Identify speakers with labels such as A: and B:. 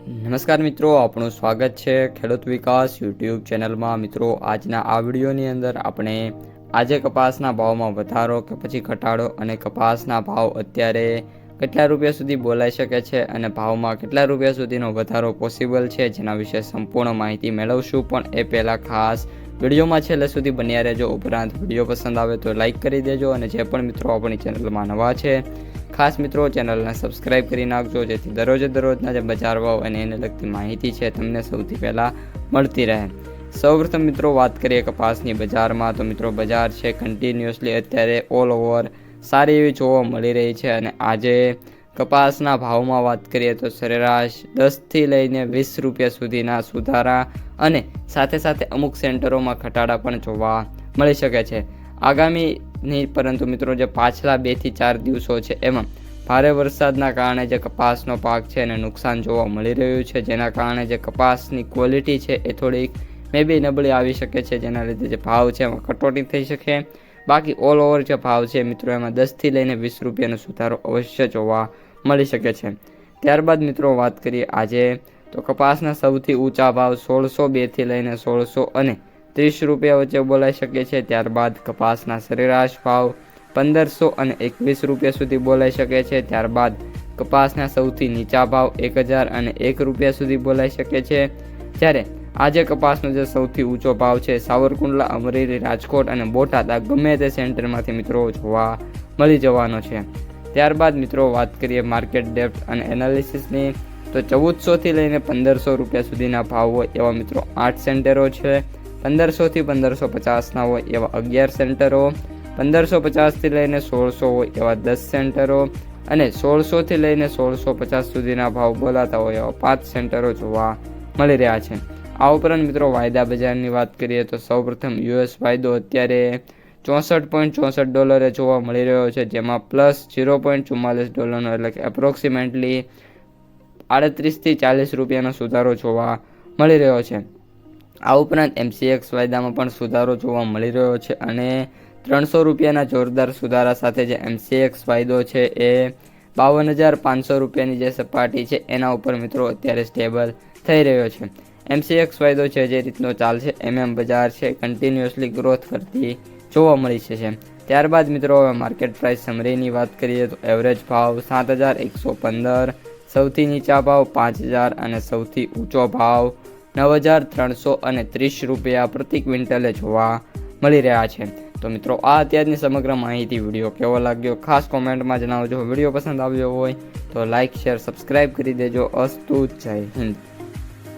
A: નમસ્કાર મિત્રો આપણું સ્વાગત છે ખેડૂત વિકાસ યુટ્યુબ ચેનલમાં. મિત્રો, આજના આ વિડીયોની અંદર આપણે આજે કપાસના ભાવમાં વધારો કે પછી ઘટાડો અને કપાસના ભાવ અત્યારે કેટલા રૂપિયા સુધી બોલાઈ શકે છે અને ભાવમાં કેટલા રૂપિયા સુધીનો વધારો પોસિબલ છે જેના વિશે સંપૂર્ણ માહિતી મેળવશું. પણ એ પહેલાં ખાસ વિડીયોમાં છેલ્લે સુધી બન્યા રહેજો. ઉપરાંત વીડિયો પસંદ આવે તો લાઇક કરી દેજો અને જે પણ મિત્રો આપણી ચેનલમાં નવા છે ખાસ મિત્રો, ચેનલને સબસ્ક્રાઇબ કરી નાખજો, જેથી દરરોજે દરરોજના જે બજાર ભાવ અને એને લગતી માહિતી છે તમને સૌથી પહેલાં મળતી રહે. સૌપ્રથમ મિત્રો, વાત કરીએ કપાસની બજારમાં. તો મિત્રો, બજાર છે કન્ટિન્યુઅસલી અત્યારે ઓલ ઓવર સારી એવી જોવા મળી રહી છે અને આજે કપાસના ભાવમાં વાત કરીએ તો સરેરાશ દસથી લઈને વીસ રૂપિયા સુધીના સુધારા અને સાથે સાથે અમુક સેન્ટરોમાં ઘટાડા પણ જોવા મળી શકે છે. આગામી નહીં, પરંતુ મિત્રો જે પાછલા બેથી ચાર દિવસો છે એમાં ભારે વરસાદના કારણે જે કપાસનો પાક છે એને નુકસાન જોવા મળી રહ્યું છે, જેના કારણે જે કપાસની ક્વોલિટી છે એ થોડીક મે બી નબળી આવી શકે છે, જેના લીધે જે ભાવ છે એમાં કટોટી થઈ શકે. બાકી ઓલ ઓવર જે ભાવ છે મિત્રો એમાં દસથી લઈને વીસ રૂપિયાનો સુધારો અવશ્ય જોવા મળી શકે છે. ત્યારબાદ મિત્રો વાત કરીએ આજે, તો કપાસના સૌથી ઊંચા ભાવ સોળસો બેથી લઈને સોળસો અને ત્રીસ રૂપિયા વચ્ચે બોલાઈ શકે છે, ત્યારબાદ કપાસના સરેરાશ ભાવ પંદરસો અને એકવીસ રૂપિયા સુધી બોલાઈ શકે છે, ત્યારબાદ કપાસના સૌથી નીચા ભાવ એક હજાર અને એક રૂપિયા સુધી બોલાઈ શકે છે. જ્યારે આજે કપાસનો જે સૌથી ઊંચો ભાવ છે, સાવરકુંડલા, અમરેલી, રાજકોટ અને બોટાદ, આ ગમે તે સેન્ટરમાંથી મિત્રો જોવા મળી જવાનો છે. ત્યારબાદ મિત્રો વાત કરીએ માર્કેટ ડેપ્થ અને એનાલિસિસની, તો ચૌદસોથી લઈને પંદરસો રૂપિયા સુધીના ભાવ હોય એવા મિત્રો આઠ સેન્ટરો છે. પંદરસોથી પંદરસો પચાસના હોય એવા અગિયાર સેન્ટરો પંદરસો પચાસથી લઈને સોળસો હોય એવા દસ સેન્ટરો અને સોળસોથી લઈને સોળસો પચાસ સુધીના ભાવ બોલાતા હોય એવા પાંચ સેન્ટરો જોવા મળી રહ્યા છે. આ ઉપરાંત મિત્રો વાયદા બજારની વાત કરીએ તો સૌપ્રથમ યુએસ વાયદો અત્યારે ચોસઠ પોઈન્ટ ચોસઠ ડોલરે જોવા મળી રહ્યો છે, જેમાં પ્લસ ઝીરો પોઈન્ટ ચુમ્માલીસ ડોલરનો એટલે કે એપ્રોક્સિમેટલી આડત્રીસથી ચાલીસ રૂપિયાનો સુધારો જોવા મળી રહ્યો છે. આ ઉપરાંત એમસીએક્સ વાયદામાં પણ સુધારો જોવા મળી રહ્યો છે અને ત્રણસો રૂપિયાના જોરદાર સુધારા સાથે જે એમસીએક્સ વાયદો છે એ બાવન હજાર પાંચસો રૂપિયાની જે સપાટી છે એના ઉપર મિત્રો અત્યારે સ્ટેબલ થઈ રહ્યો છે. એમસીએક્સ વાયદો છે જે રીતનો ચાલશે એમએમ બજાર છે કન્ટિન્યુઅસલી ગ્રોથ કરતી જોવા મળી છે ત્યારબાદ મિત્રો હવે માર્કેટ પ્રાઇસ સમરીની વાત કરીએ તો એવરેજ ભાવ સાત હજાર એકસો પંદર, સૌથી નીચા ભાવ પાંચ હજાર અને સૌથી ઊંચો ભાવ નવ હજાર ત્રણસો અને ત્રીસ રૂપિયા પ્રતિ ક્વિન્ટલે જોવા મળી રહ્યા છે. તો મિત્રો, આ અત્યારની સમગ્ર માહિતી વીડિયો કેવો લાગ્યો? ખાસ કોમેન્ટમાં જણાવજો. વીડિયો પસંદ આવ્યો હોય તો લાઇક શેર સબસ્ક્રાઈબ કરી દેજો. અસ્તુ, જય હિન્દ.